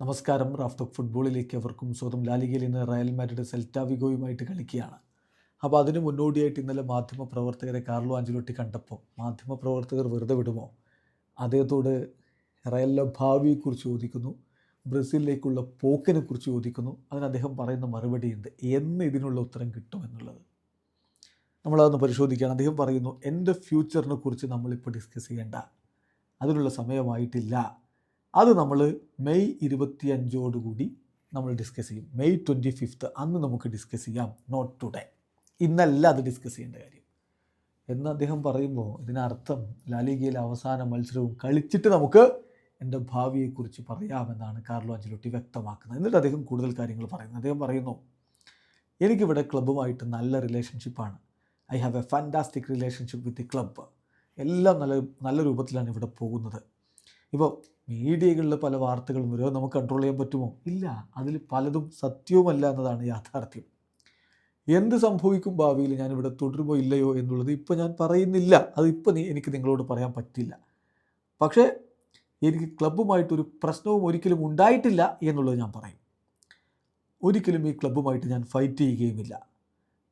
നമസ്കാരം. റാഫ്ത ഫുട്ബോളിലേക്ക് അവർക്കും സ്വന്തം ലാലിഗയിൽ ഇന്ന് റയൽ മാഡ്രിഡ് സെൽറ്റാവിഗോയുമായിട്ട് കളിക്കുകയാണ്. അപ്പോൾ അതിന് മുന്നോടിയായിട്ട് ഇന്നലെ മാധ്യമപ്രവർത്തകരെ കാർലോ ആഞ്ചലോട്ടി കണ്ടപ്പോൾ മാധ്യമപ്രവർത്തകർ വെറുതെ വിടുമോ? അദ്ദേഹത്തോട് റയലിലെ ഭാവിയെക്കുറിച്ച് ചോദിക്കുന്നു ബ്രസീലിലേക്കുള്ള പോക്കിനെക്കുറിച്ച് ചോദിക്കുന്നു. അതിന് അദ്ദേഹം പറയുന്ന മറുപടിയുണ്ട് എന്ന് ഇതിനുള്ള ഉത്തരം കിട്ടുമെന്നുള്ളത് നമ്മളതൊന്ന് പരിശോധിക്കുകയാണ്. അദ്ദേഹം പറയുന്നു എന്റെ ഫ്യൂച്ചറിനെ കുറിച്ച് നമ്മളിപ്പോൾ ഡിസ്കസ് ചെയ്യേണ്ട. അതിനുള്ള സമയമായിട്ടില്ല. അത് നമ്മൾ മെയ് ഇരുപത്തി അഞ്ചോടുകൂടി നമ്മൾ ഡിസ്കസ് ചെയ്യും. മെയ് ട്വന്റി ഫിഫ്ത്ത് അന്ന് നമുക്ക് ഡിസ്കസ് ചെയ്യാം. നോട്ട് ടുഡേ ഇന്നല്ല അത് ഡിസ്കസ് ചെയ്യേണ്ട കാര്യം. എന്ന് അദ്ദേഹം പറയുമ്പോൾ ഇതിനർത്ഥം ലാലിഗയിലെ അവസാന മത്സരവും കളിച്ചിട്ട് നമുക്ക് എന്റെ ഭാവിയെക്കുറിച്ച് പറയാമെന്നാണ് കാർലോ അഞ്ചലോട്ടി വ്യക്തമാക്കുന്നത്. എന്നിട്ട് അദ്ദേഹം കൂടുതൽ കാര്യങ്ങൾ പറയുന്നു. അദ്ദേഹം പറയുന്നു എനിക്കിവിടെ ക്ലബ്ബുമായിട്ട് നല്ല റിലേഷൻഷിപ്പാണ് I have a fantastic relationship with the club എല്ലാം നല്ല നല്ല രൂപത്തിലാണ് ഇവിടെ പോകുന്നത്. ഇപ്പോൾ മീഡിയകളിൽ പല വാർത്തകളും വരുമോ? നമുക്ക് കൺട്രോൾ ചെയ്യാൻ പറ്റുമോ? ഇല്ല. അതിൽ പലതും സത്യവുമല്ല എന്നതാണ് യാഥാർത്ഥ്യം. എന്ത് സംഭവിക്കും ഭാവിയിൽ ഞാനിവിടെ തുടരുമോ ഇല്ലയോ എന്നുള്ളത് ഇപ്പോൾ ഞാൻ പറയുന്നില്ല. അത് നീ എനിക്ക് നിങ്ങളോട് പറയാൻ പറ്റില്ല. പക്ഷേ എനിക്ക് ക്ലബ്ബുമായിട്ടൊരു പ്രശ്നവും ഒരിക്കലും ഉണ്ടായിട്ടില്ല എന്നുള്ളത് ഞാൻ പറയും. ഒരിക്കലും ഈ ക്ലബ്ബുമായിട്ട് ഞാൻ ഫൈറ്റ് ചെയ്യുകയുമില്ല.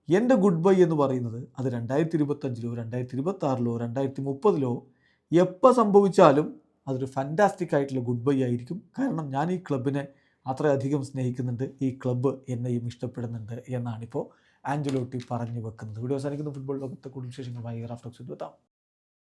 എന്റെ ഗുഡ് ബൈ എന്ന് പറയുന്നത് അത് രണ്ടായിരത്തി ഇരുപത്തഞ്ചിലോ രണ്ടായിരത്തി ഇരുപത്താറിലോ രണ്ടായിരത്തി മുപ്പതിലോ എപ്പോൾ സംഭവിച്ചാലും അതൊരു ഫാന്റാസ്റ്റിക് ആയിട്ടുള്ള ഗുഡ് ബൈ ആയിരിക്കും. കാരണം ഞാൻ ഈ ക്ലബിനെ അത്രയധികം സ്നേഹിക്കുന്നുണ്ട്. ഈ ക്ലബ്ബ് എന്നെയും ഇഷ്ടപ്പെടുന്നുണ്ട് എന്നാണിപ്പോൾ ആഞ്ചലോട്ടി പറഞ്ഞു വെക്കുന്നത്. വീഡിയോ അവസാനിക്കുന്ന. ഫുട്ബോൾ ലോകത്തെ കൂടുതൽ വിശേഷങ്ങളുമായി റാഫ്റ്റോക്സ് എത്താം.